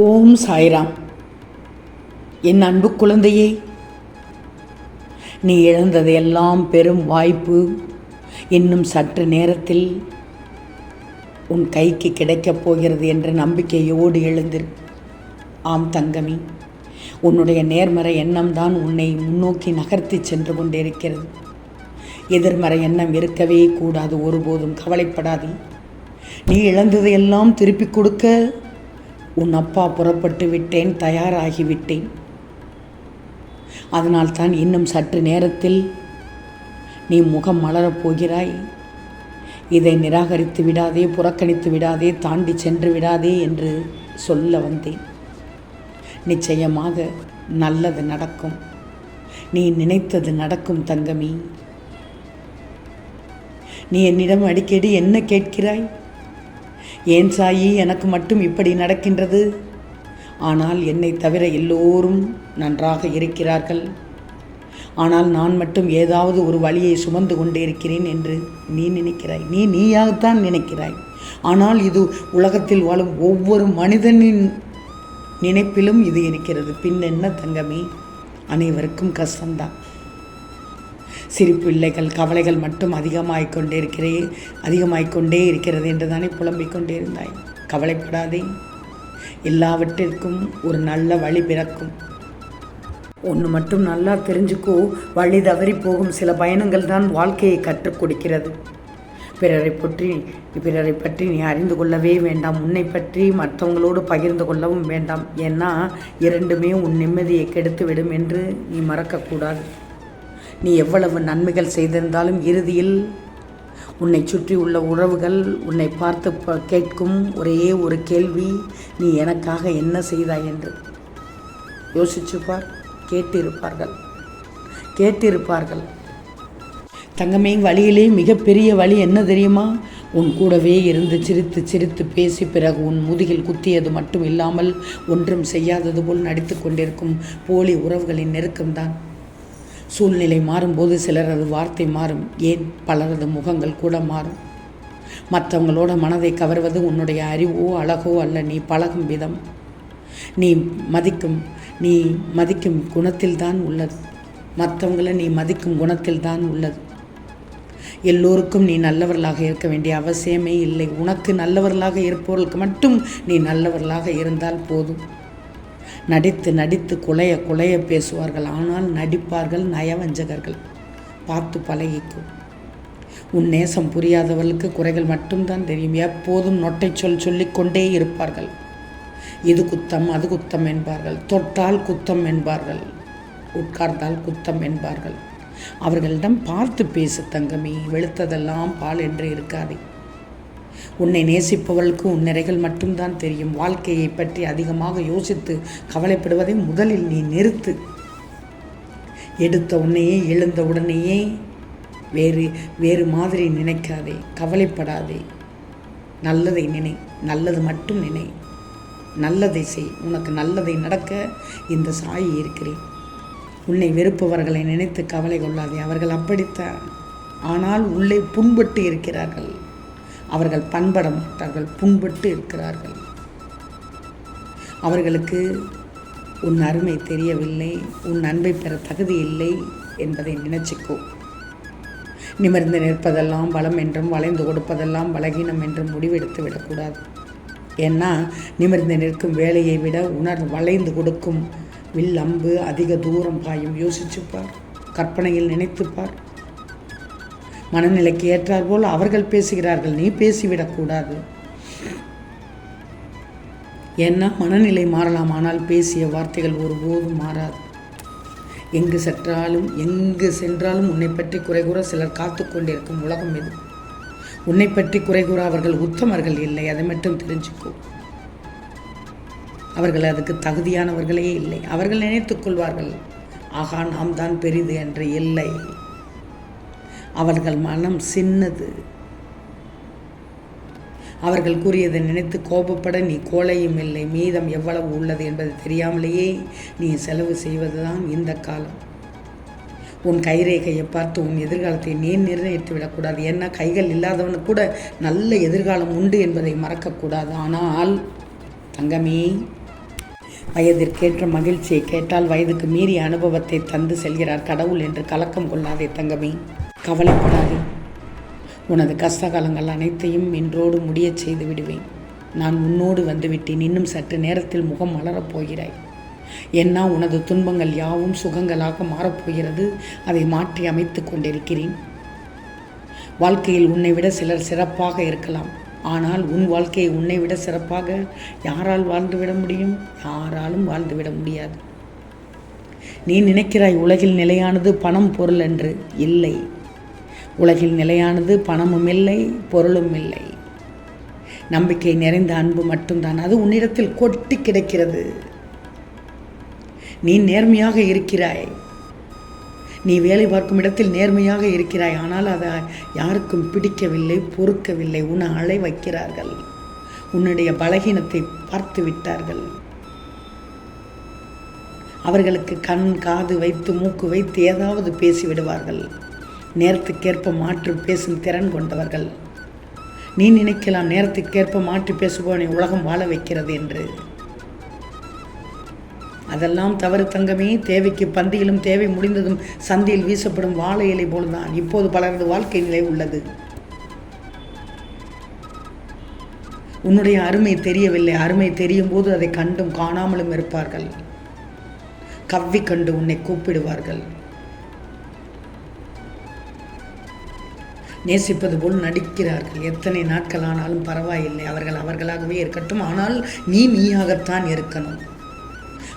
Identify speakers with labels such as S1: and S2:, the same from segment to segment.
S1: ஓம் சாய்ராம். என் அன்பு குழந்தையே நீ இழந்ததையெல்லாம் பெரும் வாய்ப்பு இன்னும் சற்று நேரத்தில் உன் கைக்கு கிடைக்கப் போகிறது என்ற நம்பிக்கையோடு எழுந்திரு. ஆம் தங்கமி உன்னுடைய நேர்மறை எண்ணம்தான் உன்னை முன்னோக்கி நகர்த்தி சென்று கொண்டிருக்கிறது. எதிர்மறை எண்ணம் இருக்கவே கூடாது ஒருபோதும் கவலைப்படாதே. நீ இழந்ததையெல்லாம் திருப்பிக் கொடுக்க உன் அப்பா புறப்பட்டு விட்டேன் தயாராகிவிட்டேன் அதனால்தான் இன்னும் சற்று நேரத்தில் நீ முகம் மலரப் போகிறாய். இதை நிராகரித்து விடாதே புறக்கணித்து விடாதே தாண்டி சென்று விடாதே என்று சொல்ல வந்தேன். நிச்சயமாக நல்லது நடக்கும். நீ நினைத்தது நடக்கும் தங்கமி. நீ என்னிடம் அடிக்கடி என்ன கேட்கிறாய்? ஏன் சாயி எனக்கு மட்டும் இப்படி நடக்கின்றது? ஆனால் என்னை தவிர எல்லோரும் நன்றாக இருக்கிறார்கள். ஆனால் நான் மட்டும் ஏதாவது ஒரு வழியை சுமந்து கொண்டே இருக்கிறேன் என்று நீ நினைக்கிறாய். நீ நீயாகத்தான் நினைக்கிறாய். ஆனால் இது உலகத்தில் வாழும் ஒவ்வொரு மனிதனின் நினைப்பிலும் இது இருக்கிறது. பின் என்ன தங்கமே? அனைவருக்கும் கஷ்டம்தான். சிறு பிள்ளைகள் கவலைகள் மட்டும் அதிகமாகிக் கொண்டே இருக்கிறே அதிகமாகிக் கொண்டே இருக்கிறது என்று தானே புலம்பிக் கொண்டே இருந்தாய். கவலைப்படாதே. எல்லாவற்றிற்கும் ஒரு நல்ல வழி பிறக்கும். ஒன்று மட்டும் நல்லா தெரிஞ்சுக்கோ வழி தவறி போகும் சில பயணங்கள் தான் வாழ்க்கையை கற்றுக் கொடுக்கிறது. பிறரை பற்றி பிறரை பற்றி நீ அறிந்து கொள்ளவே வேண்டாம். உன்னை பற்றி மற்றவங்களோடு பகிர்ந்து கொள்ளவும் வேண்டாம். ஏன்னா இரண்டுமே உன் நிம்மதியை கெடுத்து விடும் என்று நீ மறக்கக்கூடாது. நீ எவ்வளவு நன்மைகள் செய்திருந்தாலும் இறுதியில் உன்னை சுற்றி உள்ள உறவுகள் உன்னை பார்த்து கேட்கும் ஒரே ஒரு கேள்வி நீ எனக்காக என்ன செய்தாய் என்று? யோசிச்சு பார் கேட்டிருப்பார்கள். கேட்டிருப்பார்கள். தங்கமே வழியிலே மிகப்பெரிய வழி என்ன தெரியுமா? உன் கூடவே இருந்து சிரித்து சிரித்து பேசி பிறகு உன் முதுகில் குத்தியது மட்டும் இல்லாமல் ஒன்றும் செய்யாதது போல் நடித்து கொண்டிருக்கும் போலி உறவுகளின் நெருக்கம்தான். சூழ்நிலை மாறும்போது சிலரது வார்த்தை மாறும். ஏன்? பலரது முகங்கள் கூட மாறும். மற்றவங்களோட மனதை கவர்வது உன்னுடைய அறிவோ அழகோ அல்ல. நீ பழகும் விதம். நீ மதிக்கும் நீ மதிக்கும் குணத்தில்தான் உள்ளது. மற்றவங்களை நீ மதிக்கும் குணத்தில்தான் உள்ளது. எல்லோருக்கும் நீ நல்லவர்களாக இருக்க வேண்டிய அவசியமே இல்லை. உனக்கு நல்லவர்களாக இருப்பவர்களுக்கு மட்டும் நீ நல்லவர்களாக இருந்தால் போதும். நடித்து நடித்து குலைய குலைய பேசுவார்கள். ஆனால் நடிப்பார்கள் நயவஞ்சகர்கள். பார்த்து பழகிக்கும் உன் நேசம் புரியாதவர்களுக்கு குறைகள் மட்டும்தான் தெரியும். எப்போதும் நொட்டை சொல் சொல்லிக்கொண்டே இருப்பார்கள். இது குத்தம் அது குத்தம் என்பார்கள். தொட்டால் குத்தம் என்பார்கள். உட்கார்ந்தால் குத்தம் என்பார்கள். அவர்களிடம் பார்த்து பேசு தங்கமே. வெளுத்ததெல்லாம் பால் என்று இருக்காதே. உன்னை நேசிப்பவர்களுக்கு உன் நிறைகள் மட்டும்தான் தெரியும். வாழ்க்கையை பற்றி அதிகமாக யோசித்து கவலைப்படுவதை முதலில் நீ நிறுத்து. எடுத்த உன்னையே எழுந்த உடனேயே வேறு வேறு மாதிரி நினைக்காதே. கவலைப்படாதே. நல்லதை நினை. நல்லது மட்டும் நினை. நல்லதை செய். உனக்கு நல்லதை நடக்க இந்த சாயி இருக்கிறேன். உன்னை வெறுப்பவர்களை நினைத்து கவலை கொள்ளாதே. அவர்கள் அப்படித்தான். ஆனால் உள்ளே புண்பட்டு இருக்கிறார்கள். அவர்கள் பண்பட மாட்டார்கள் புண்பட்டு இருக்கிறார்கள். அவர்களுக்கு உன் அருமை தெரியவில்லை உன் அன்பை பெற தகுதி இல்லை என்பதை நினைச்சிக்கோ. நிமிர்ந்து நிற்பதெல்லாம் பலம் என்றும் வளைந்து கொடுப்பதெல்லாம் பலகீனம் என்றும் முடிவெடுத்து விடக்கூடாது. ஏன்னா நிமிர்ந்து நிற்கும் வேலையை விட உணர் வளைந்து கொடுக்கும் வில் அம்பு அதிக தூரம் பாயும். யோசிச்சுப்பார் கற்பனையில் நினைத்துப்பார். மனநிலைக்கு ஏற்றார் போல் அவர்கள் பேசுகிறார்கள். நீ பேசிவிடக்கூடாது. ஏன்னா மனநிலை மாறலாம். ஆனால் பேசிய வார்த்தைகள் ஒருபோதும் மாறாது. எங்கு சென்றாலும் எங்கு சென்றாலும் உன்னை பற்றி குறை கூற சிலர் காத்து கொண்டிருக்கும் உலகம் இது. உன்னை பற்றி குறை கூற அவர்கள் உத்தமர்கள் இல்லை. அதை மட்டும் தெரிஞ்சுக்கோ. அவர்கள் அதுக்கு தகுதியானவர்களே இல்லை. அவர்கள் நினைத்துக் கொள்வார்கள் ஆகா நாம் தான் பெரிது என்று. இல்லை. அவர்கள் மனம் சின்னது. அவர்கள் கூறியதை நினைத்து கோபப்பட நீ கோலையும் இல்லை மீதம் எவ்வளவு உள்ளது என்பது தெரியாமலேயே நீ செலவு செய்வதுதான் இந்த காலம். உன் கைரேகையை பார்த்து உன் எதிர்காலத்தை நீ நிர்ணயித்து விடக்கூடாது. ஏன்னா கைகள் இல்லாதவனுக்கு கூட நல்ல எதிர்காலம் உண்டு என்பதை மறக்கக்கூடாது. ஆனால் தங்கமே வயதிற்கேற்ற மகிழ்ச்சியை கேட்டால் வயதுக்கு மீறிய அனுபவத்தை தந்து செல்கிறார் கடவுள் என்று கலக்கம் கொள்ளாதே தங்கமே. கவலைப்படாதே. உனது கஷ்டகாலங்கள் அனைத்தையும் இன்றோடு முடியச் செய்து விடுவேன். நான் உன்னோடு வந்துவிட்டேன். இன்னும் சற்று நேரத்தில் முகம் மலரப் போகிறாய். என்ன உனது துன்பங்கள் யாவும் சுகங்களாக மாறப்போகிறது அதை மாற்றி அமைத்து கொண்டிருக்கிறேன். வாழ்க்கையில் உன்னை விட சிலர் சிறப்பாக இருக்கலாம். ஆனால் உன் வாழ்க்கையை உன்னை விட சிறப்பாக யாரால் வாழ்ந்துவிட முடியும்? யாராலும் வாழ்ந்துவிட முடியாது. நீ நினைக்கிறாய் உலகில் நிலையானது பணம் பொருள் என்று. இல்லை. உலகில் நிலையானது பணமும் இல்லை பொருளும் இல்லை. நம்பிக்கை நிறைந்த அன்பு மட்டும்தான். அது உன்னிடத்தில் கொட்டி கிடக்கிறது. நீ நேர்மையாக இருக்கிறாய். நீ வேலை பார்க்கும் இடத்தில் நேர்மையாக இருக்கிறாய். ஆனால் அதை யாருக்கும் பிடிக்கவில்லை பொறுக்கவில்லை. உன்னை அழை வைக்கிறார்கள். உன்னுடைய பலகீனத்தை பார்த்து விட்டார்கள். அவர்களுக்கு கண் காது வைத்து மூக்கு வைத்து ஏதாவது பேசி விடுவார்கள். நேரத்துக்கேற்ப மாற்று பேசும் திறன் கொண்டவர்கள். நீ நினைக்கலாம் நேரத்துக்கேற்ப மாற்றி பேசுபவனை உலகம் வாழ வைக்கிறது என்று. அதெல்லாம் தவறு தங்கமே தேவைக்கு பந்தியிலும் தேவை முடிந்ததும் சந்தியில் வீசப்படும் வாழை இலை போல்தான் இப்போது பலரது வாழ்க்கை நிலை உள்ளது. உன்னுடைய அருமை தெரியவில்லை. அருமை தெரியும் போது அதை கண்டும் காணாமலும் இருப்பார்கள். கவ்வி கண்டு உன்னை கூப்பிடுவார்கள். நேசிப்பது போல் நடிக்கிறார்கள். எத்தனை நாட்கள் ஆனாலும் பரவாயில்லை. அவர்கள் அவர்களாகவே இருக்கட்டும். ஆனால் நீ நீயாகத்தான் இருக்கணும்.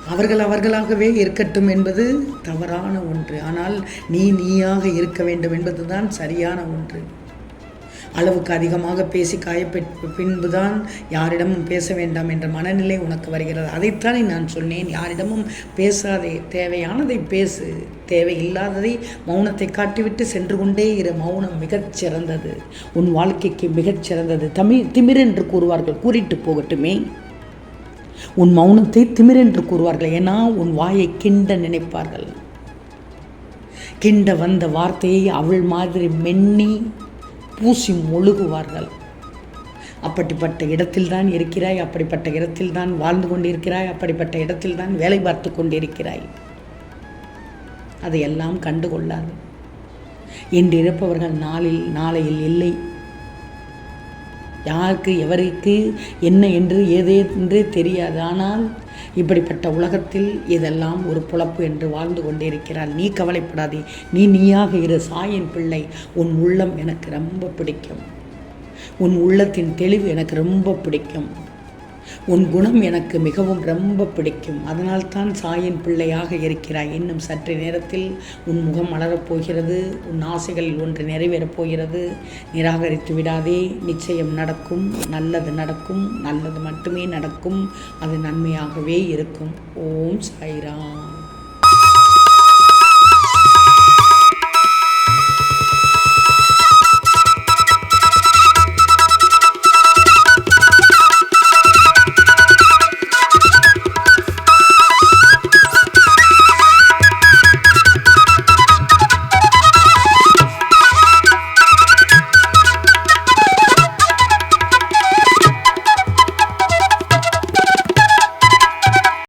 S1: அவர்கள் அவர்களாகவே இருக்கட்டும் என்பது தவறான ஒன்று. ஆனால் நீ நீயாக இருக்க வேண்டும் என்பதுதான் சரியான ஒன்று. அளவுக்கு அதிகமாக பேசி காயப்பெற்ற பின்புதான் யாரிடமும் பேச வேண்டாம் என்ற மனநிலை உனக்கு வருகிறது. அதைத்தானே நான் சொன்னேன். யாரிடமும் பேசாதே. தேவையானதை பேசு. தேவையில்லாததை மௌனத்தை காட்டிவிட்டு சென்று கொண்டே இரு மௌனம் மிகச் சிறந்தது. உன் வாழ்க்கைக்கு மிகச் சிறந்தது. தமிழ் திமிர் என்று கூறுவார்கள் கூறிட்டு போகட்டுமே. உன் மௌனத்தை திமிர் என்று கூறுவார்கள் ஏன்னா உன் வாயை கிண்ட நினைப்பார்கள். கிண்ட வந்த வார்த்தையை அவள் மாதிரி மென்னி பூசி மொழுகுவார்கள். அப்படிப்பட்ட இடத்தில்தான் இருக்கிறாய் அப்படிப்பட்ட இடத்தில்தான் வாழ்ந்து கொண்டிருக்கிறாய் அப்படிப்பட்ட இடத்தில்தான் வேலை பார்த்து கொண்டிருக்கிறாய். அதையெல்லாம் கண்டுகொள்ளாது. இன்று இருப்பவர்கள் நாளில் நாளையில் இல்லை. யாருக்கு எவருக்கு என்ன என்று ஏதே என்றே தெரியாது. ஆனால் இப்படிப்பட்ட உலகத்தில் இதெல்லாம் ஒரு புழப்பு என்று வாழ்ந்து கொண்டிருக்கிறாள். நீ கவலைப்படாதே. நீ நீயாக இரு. சாயின் பிள்ளை உன் உள்ளம் எனக்கு ரொம்ப பிடிக்கும். உன் உள்ளத்தின் தெளிவு எனக்கு ரொம்ப பிடிக்கும். உன் குணம் எனக்கு மிகவும் ரொம்ப பிடிக்கும். அதனால்தான் சாயின் பிள்ளையாக இருக்கிறாய். இன்னும் சற்று நேரத்தில் உன் முகம் மலரப் போகிறது. உன் ஆசைகளில் ஒன்று நிறைவேறப் போகிறது. நிராகரித்து விடாதே. நிச்சயம் நடக்கும். நல்லது நடக்கும். நல்லது மட்டுமே நடக்கும். அது நன்மையாகவே இருக்கும். ஓம் சாய்ராம்.